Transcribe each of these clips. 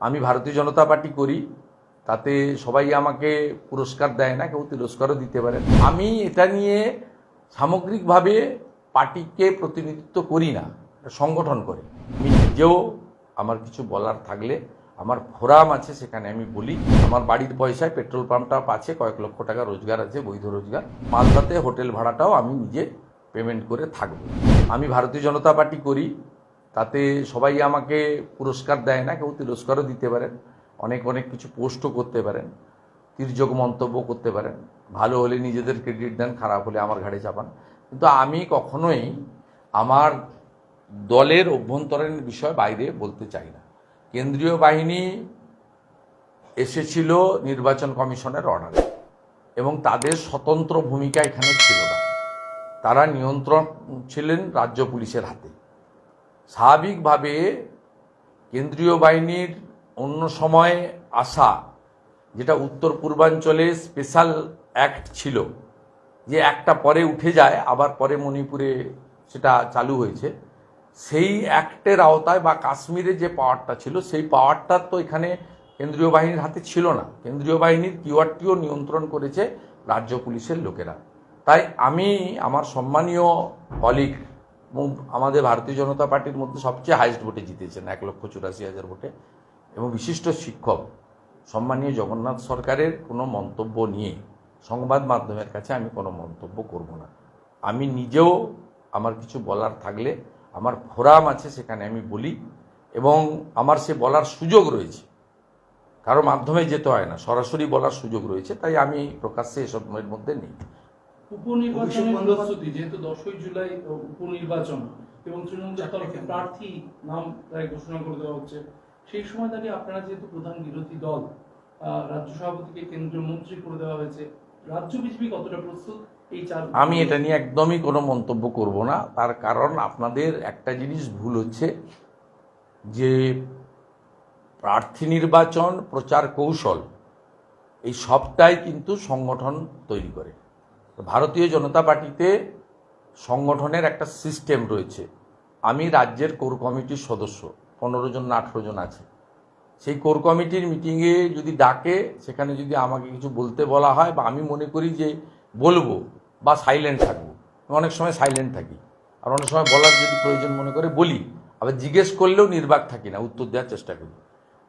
আমি ভারতীয় জনতা পার্টি করি, তাতে সবাই আমাকে পুরস্কার দেয় না, কেউ তিরস্কারও দিতে পারে আমি এটা নিয়ে সামগ্রিকভাবে পার্টিকে প্রতিনিধিত্ব করি না সংগঠন করে। আমি নিজেও আমার কিছু বলার থাকলে, আমার ফোরাম আছে সেখানে আমি বলি, আমার বাড়ির পয়সায় পেট্রোল পাম্পটা আছে, কয়েক লক্ষ টাকা রোজগার আছে, বৈধ রোজগার। মালদাতে হোটেল ভাড়াটাও আমি নিজে পেমেন্ট করে থাকব। আমি ভারতীয় জনতা পার্টি করি তাতে সবাই আমাকে পুরস্কার দেয় না, কেউ তিরস্কারও দিতে পারেন, অনেক অনেক কিছু পোস্টও করতে পারেন, তির্যক মন্তব্য করতে পারেন। ভালো হলে নিজেদের ক্রেডিট দেন, খারাপ হলে আমার ঘাড়ে চাপান। কিন্তু আমি কখনোই আমার দলের অভ্যন্তরীণ বিষয় বাইরে বলতে চাই না। কেন্দ্রীয় বাহিনী এসেছিল নির্বাচন কমিশনের অর্ডারে এবং তাদের স্বতন্ত্র ভূমিকা এখানে ছিল না। তারা নিয়ন্ত্রণ ছিলেন রাজ্য পুলিশের হাতে। স্বাভাবিকভাবে কেন্দ্রীয় বাহিনীর অন্য সময়ে আসা, যেটা উত্তর পূর্বাঞ্চলে স্পেশাল অ্যাক্ট ছিল, যে একটা পরে উঠে যায়, আবার পরে মণিপুরে সেটা চালু হয়েছে। সেই অ্যাক্টের আওতায় বা কাশ্মীরে যে পাওয়ারটা ছিল, সেই পাওয়ারটা তো এখানে কেন্দ্রীয় বাহিনীর হাতে ছিল না। কেন্দ্রীয় বাহিনীর কিওয়ারটিও নিয়ন্ত্রণ করেছে রাজ্য পুলিশের লোকেরা। তাই আমি আমার সম্মানীয় কলিগ আমাদের ভারতীয় জনতা পার্টির মধ্যে সবচেয়ে হাইস্ট ভোটে জিতেছেন, এক লক্ষ চুরাশি হাজার ভোটে এবং বিশিষ্ট শিক্ষক, সম্মানীয় জগন্নাথ সরকারের কোনো মন্তব্য নিয়ে সংবাদ মাধ্যমের কাছে আমি কোনো মন্তব্য করব না। আমি নিজেও আমার কিছু বলার থাকলে আমার ফোরাম আছে সেখানে আমি বলি এবং আমার সে বলার সুযোগ রয়েছে। কারও মাধ্যমে যেতে হয় না, সরাসরি বলার সুযোগ রয়েছে, তাই আমি প্রকাশ্যে এসবের মধ্যে নেই। উপনির্বাচনের প্রস্তুতি যেহেতু দশই জুলাই উপনির্বাচন এবং তৃণমূলের তরফে প্রার্থী নাম প্রায় ঘোষণা করে দেওয়া হচ্ছে। সেই সময় দাঁড়িয়ে আপনারা যেহেতু প্রধান বিরোধী দল রাজ্য সভাপতিকে কেন্দ্রীয় মন্ত্রী করে দেওয়া হয়েছে রাজ্য বিজেপি কতটা প্রস্তুত আমি এটা নিয়ে একদমই কোনো মন্তব্য করব না। তার কারণ আপনাদের একটা জিনিস ভুল হচ্ছে যে প্রার্থী নির্বাচন প্রচার কৌশল এই সবটাই কিন্তু সংগঠন তৈরি করে। ভারতীয় জনতা পার্টিতে সংগঠনের একটা সিস্টেম রয়েছে। আমি রাজ্যের কোর কমিটির সদস্য, পনেরো জন না আঠেরো জন আছে। সেই কোর কমিটির মিটিংয়ে যদি ডাকে, সেখানে যদি আমাকে কিছু বলতে বলা হয় বা আমি মনে করি যে বলব বা সাইলেন্ট থাকব অনেক সময় সাইলেন্ট থাকি। আর অনেক সময় বলার যদি প্রয়োজন মনে করে বলি, আবার জিজ্ঞেস করলেও নির্বাক থাকি না, উত্তর দেওয়ার চেষ্টা করি।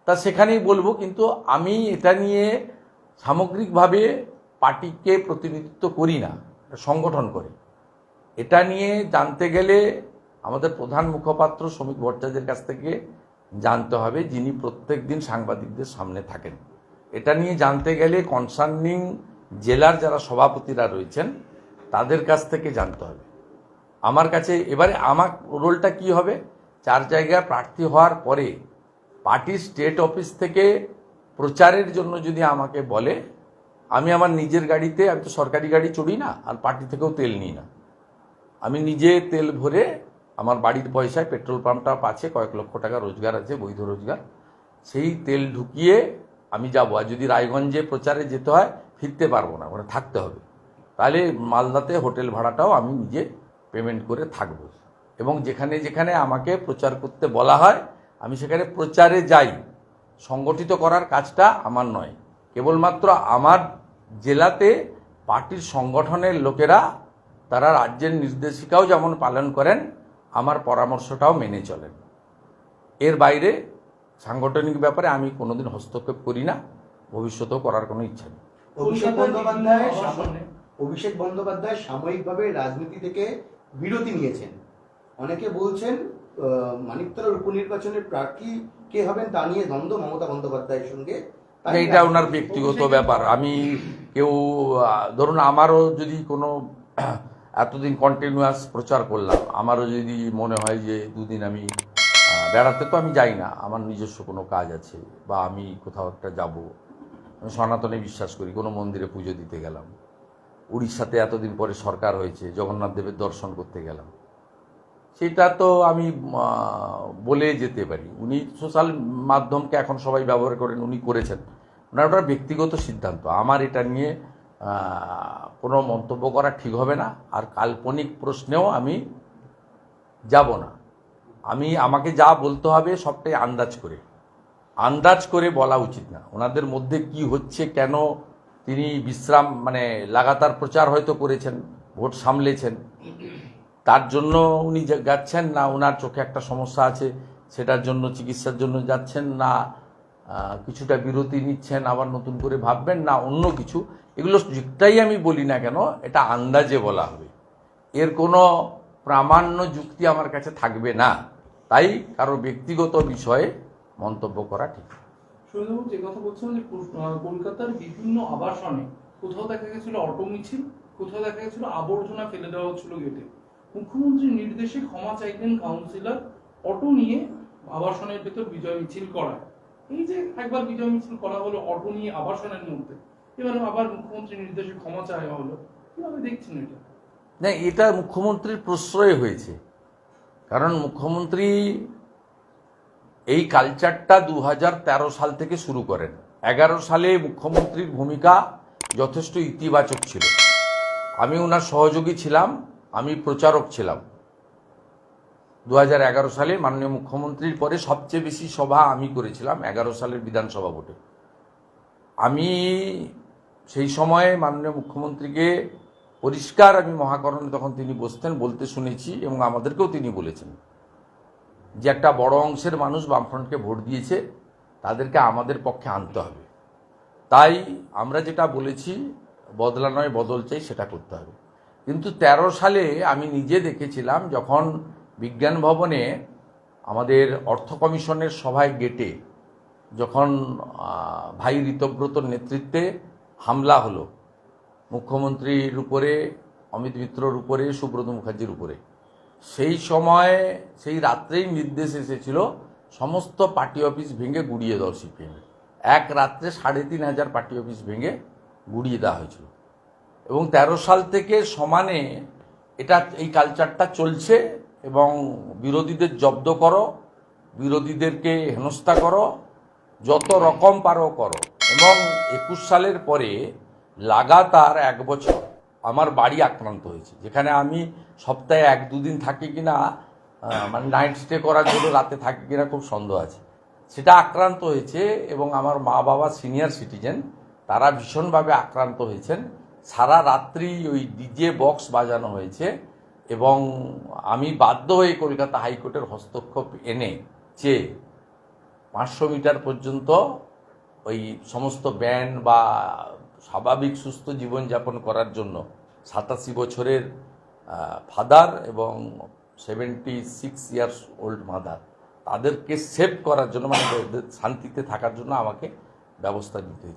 তা সেখানেই বলব, কিন্তু আমি এটা নিয়ে সামগ্রিকভাবে পার্টিকে প্রতিনিধিত্ব করি না সংগঠন করে। এটা নিয়ে জানতে গেলে আমাদের প্রধান মুখপাত্র শ্রমিক ভট্টাচার্যের কাছ থেকে জানতে হবে, যিনি প্রত্যেক দিন সাংবাদিকদের সামনে থাকেন। এটা নিয়ে জানতে গেলে কনসার্নিং জেলার যারা সভাপতিরা রয়েছেন, তাদের কাছ থেকে জানতে হবে। আমার কাছে এবারে আমার রোলটা কি হবে? চার জায়গায় প্রার্থী হওয়ার পরে পার্টির স্টেট অফিস থেকে প্রচারের জন্য যদি আমাকে বলে আমি আমার নিজের গাড়িতে, আমি তো সরকারি গাড়ি চড়ি না, আর পার্টি থেকেও তেল নিই না। আমি নিজে তেল ভরে আমার বাড়ির পয়সায় পেট্রোল পাম্পটা আছে কয়েক লক্ষ টাকা রোজগার আছে, বৈধ রোজগার। সেই তেল ঢুকিয়ে আমি যাব, আর যদি রায়গঞ্জে প্রচারে যেতে হয়, ফিরতে পারব না, ওখানে থাকতে হবে। তাহলে মালদাতে হোটেল ভাড়াটাও আমি নিজে পেমেন্ট করে থাকব। এবং যেখানে যেখানে আমাকে প্রচার করতে বলা হয়, আমি সেখানে প্রচারে যাই। সংগঠিত করার কাজটা আমার নয়, কেবলমাত্র আমার জেলাতে পার্টির সংগঠনের লোকেরা তারা রাজ্যের নির্দেশিকাও যেমন পালন করেন আমার পরামর্শটাও মেনে চলেন। এর বাইরে সাংগঠনিক ব্যাপারে আমি কোনোদিন হস্তক্ষেপ করি না ভবিষ্যতেও করার কোনো ইচ্ছা নেই। অভিষেক বন্দ্যোপাধ্যায় অভিষেক বন্দ্যোপাধ্যায় সাময়িকভাবে রাজনীতি থেকে বিরতি নিয়েছেন। অনেকে বলছেন মানিকতলার উপনির্বাচনের প্রার্থী কে হবেন তা নিয়ে দ্বন্দ্ব মমতা বন্দ্যোপাধ্যায়ের সঙ্গে। এইটা ওনার ব্যক্তিগত ব্যাপার। আমি কেউ ধরুন আমারও যদি কোনো এতদিন কন্টিনিউয়াস প্রচার করলাম আমারও যদি মনে হয় যে দুদিন আমি বেড়াতে তো আমি যাই না। আমার নিজস্ব কোনো কাজ আছে বা আমি কোথাও একটা যাব। আমি সনাতনে বিশ্বাস করি কোনো মন্দিরে পুজো দিতে গেলাম। উড়িষ্যাতে এতদিন পরে সরকার হয়েছে জগন্নাথ দেবের দর্শন করতে গেলাম। সেটা তো আমি বলে যেতে পারি। উনি সোশ্যাল মাধ্যমকে এখন সবাই ব্যবহার করেন, উনি করেছেন। ওনার ওটা ব্যক্তিগত সিদ্ধান্ত। আমার এটা নিয়ে কোনো মন্তব্য করা ঠিক হবে না। আর কাল্পনিক প্রশ্নেও আমি যাব না। আমি, আমাকে যা বলতে হবে সবটাই আন্দাজ করে। আন্দাজ করে বলা উচিত না। ওনাদের মধ্যে কি হচ্ছে, কেন তিনি বিশ্রাম মানে লাগাতার প্রচার হয়তো করেছেন, ভোট সামলেছেন। তার জন্য উনি যাচ্ছেন না ওনার চোখে একটা সমস্যা আছে, সেটার জন্য, চিকিৎসার জন্য যাচ্ছেন না কিছুটা বিরতি নিচ্ছেন, আবার নতুন করে ভাববেন না, অন্য কিছু। এগুলো যেটাই আমি বলি না কেন, এটা আন্দাজে বলা হবে। এর কোনো প্রামাণ্য যুক্তি আমার কাছে থাকবে না। তাই কারও ব্যক্তিগত বিষয়ে মন্তব্য করা ঠিক। যে কথা বলছিলাম যে কলকাতার বিভিন্ন আবাসনে কোথাও দেখা গেছিল অটো মিছিল, কোথাও দেখা গেছিল আবর্জনা ফেলে দেওয়া হচ্ছিল গেটে। মুখ্যমন্ত্রীর নির্দেশে ক্ষমা চাইলেন কাউন্সিলর অটো নিয়ে আবাসনের ভেতর বিজয় মিছিল করা। এই যে একবার বিজয় মিছিল করা হলো অটো নিয়ে আবাসনের মধ্যে। এবার আবার মুখ্যমন্ত্রীর নির্দেশে ক্ষমা চাওয়া হলো। কীভাবে দেখছেন এটা? না, এটা মুখ্যমন্ত্রীর প্রশ্রয় হয়েছে। কারণ মুখ্যমন্ত্রী এই কালচারটা দু হাজার তেরো সাল থেকে শুরু করেন। এগারো সালে মুখ্যমন্ত্রীর ভূমিকা যথেষ্ট ইতিবাচক ছিল। আমি ওনার সহযোগী ছিলাম। আমি প্রচারক ছিলাম। দু হাজার এগারো সালে মাননীয় মুখ্যমন্ত্রীর পরে সবচেয়ে বেশি সভা আমি করেছিলাম এগারো সালের বিধানসভা ভোটে। আমি সেই সময়ে মাননীয় মুখ্যমন্ত্রীকে পরিষ্কার আমি মহাকরণে তখন তিনি বসতেন, বলতে শুনেছি এবং আমাদেরকেও তিনি বলেছেন যে একটা বড় অংশের মানুষ বামফ্রন্টকে ভোট দিয়েছে, তাদেরকে আমাদের পক্ষে আনতে হবে। তাই আমরা যেটা বলেছি, বদলা নয়, বদল চাই, সেটা করতে হবে। কিন্তু ১৩ সালে আমি নিজে দেখেছিলাম যখন বিজ্ঞান ভবনে আমাদের অর্থ কমিশনের সভায় গেটে যখন ভাই ঋতব্রতর নেতৃত্বে হামলা হলো, মুখ্যমন্ত্রীর উপরে, অমিত মিত্রর উপরে, সুব্রত মুখার্জির উপরে। সেই সময়, সেই রাত্রেই নির্দেশ এসেছিল, সমস্ত পার্টি অফিস ভেঙে গুড়িয়ে দাও সিপিএম এক রাত্রে সাড়ে তিন হাজার পার্টি অফিস ভেঙে গুড়িয়ে দেওয়া হয়েছিল। এবং তেরো সাল থেকে সমানে এটা এই কালচারটা চলছে এবং বিরোধীদের জব্দ করো বিরোধীদেরকে হেনস্থা করো যত রকম পারো করো। এবং একুশ সালের পরে লাগাতার এক বছর আমার বাড়ি আক্রান্ত হয়েছে যেখানে আমি সপ্তাহে এক দুদিন থাকি কিনা আহ, মানে নাইট স্টে করার জন্য রাতে থাকি কিনা খুব সন্দেহ আছে। সেটা আক্রান্ত হয়েছে এবং আমার মা বাবা সিনিয়র সিটিজেন তারা ভীষণভাবে আক্রান্ত হয়েছেন। সারা রাত্রি ওই ডিজে বক্স বাজানো হয়েছে এবং আমি বাধ্য হয়ে কলকাতা হাইকোর্টের হস্তক্ষেপ এনে চেয়ে পাঁচশো মিটার পর্যন্ত ওই সমস্ত ব্যান বা স্বাভাবিক সুস্থ জীবনযাপন করার জন্য সাতাশি বছরের ফাদার এবং seventy six years old mother তাদেরকে সেভ করার জন্য মানে শান্তিতে থাকার জন্য আমাকে ব্যবস্থা নিতে